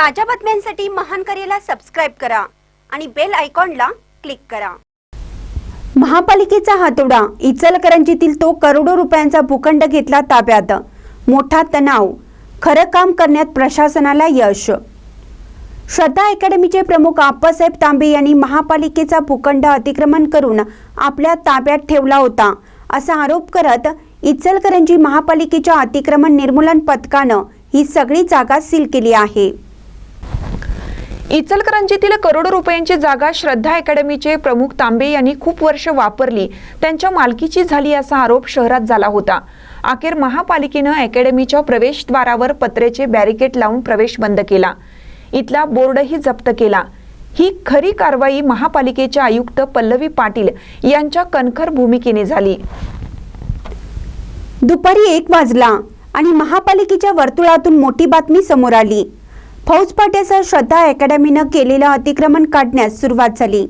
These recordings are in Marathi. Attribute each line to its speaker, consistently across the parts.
Speaker 1: ताज्या बातम्यांसाठी महान करेला सबस्क्राईब करा आणि बेल आयकॉनला क्लिक करा.
Speaker 2: महापालिकेचा हातोडा इचलकरंजीतील तो करोडो रुपयांचा भूखंड घेतला ताब्यात. मोठा तणाव खरं काम करण्यात प्रशासनाला यश. श्रद्धा अकॅडमीचे प्रमुख आप्पासाहेब तांबे यांनी महापालिकेचा भूखंड अतिक्रमण करून आपल्या ताब्यात ठेवला होता असा आरोप करत इचलकरंजी महापालिकेच्या अतिक्रमण निर्मूलन पथकानं ही सगळी जागा सील केली आहे.
Speaker 3: इचलकरंजीतील करोडो रुपयांची जागा श्रद्धा अकॅडमीचे प्रमुख तांबे यांनी खूप वर्ष वापरली. त्यांच्या मालकीची झाली असा आरोप शहरात झाला होता. अखेर महापालिकेनं अकॅडमीच्या प्रवेशद्वारावर पत्र्याचे बॅरिकेड लावून प्रवेश बंद केला. इथला बोर्डही जप्त केला. ही खरी कारवाई महापालिकेच्या आयुक्त पल्लवी पाटील यांच्या कणखर भूमिकेने झाली.
Speaker 2: दुपारी एक वाजला आणि महापालिकेच्या वर्तुळातून मोठी बातमी समोर आली. फौजफाट्यासह श्रद्धा अकॅडमीनं केलेलं अतिक्रमण काढण्यास सुरुवात झाली.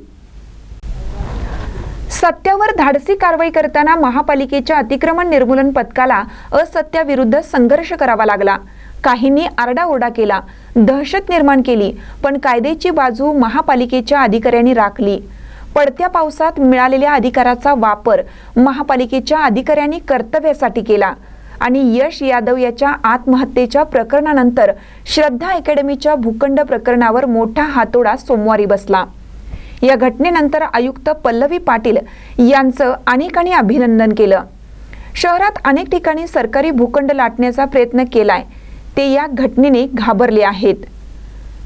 Speaker 3: सत्यावर धाडसी कारवाई करताना महापालिकेच्या अतिक्रमण निर्मूलन पथकाला असत्याविरुद्ध संघर्ष करावा लागला. काहींनी आरडाओरडा केला दहशत निर्माण केली पण कायद्याची बाजू महापालिकेच्या अधिकाऱ्यांनी राखली. पडत्या पावसात मिळालेल्या अधिकाराचा वापर महापालिकेच्या अधिकाऱ्यांनी कर्तव्यासाठी केला. आणि यश यादव याच्या आत्महत्येच्या प्रकरणानंतर श्रद्धा अकॅडमीच्या भूखंड प्रकरणावर मोठा हातोडा सोमवारी बसला. या घटनेनंतर आयुक्त पल्लवी पाटील यांचं अनेकांनी अभिनंदन केलं. शहरात अनेक ठिकाणी सरकारी भूखंड लाटण्याचा प्रयत्न केलाय. ते या घटनेने घाबरले आहेत.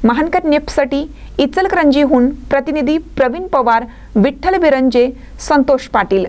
Speaker 3: महानकर नेपसाठी इचलकरंजीहून प्रतिनिधी प्रवीण पवार विठ्ठल बिरंजे संतोष पाटील.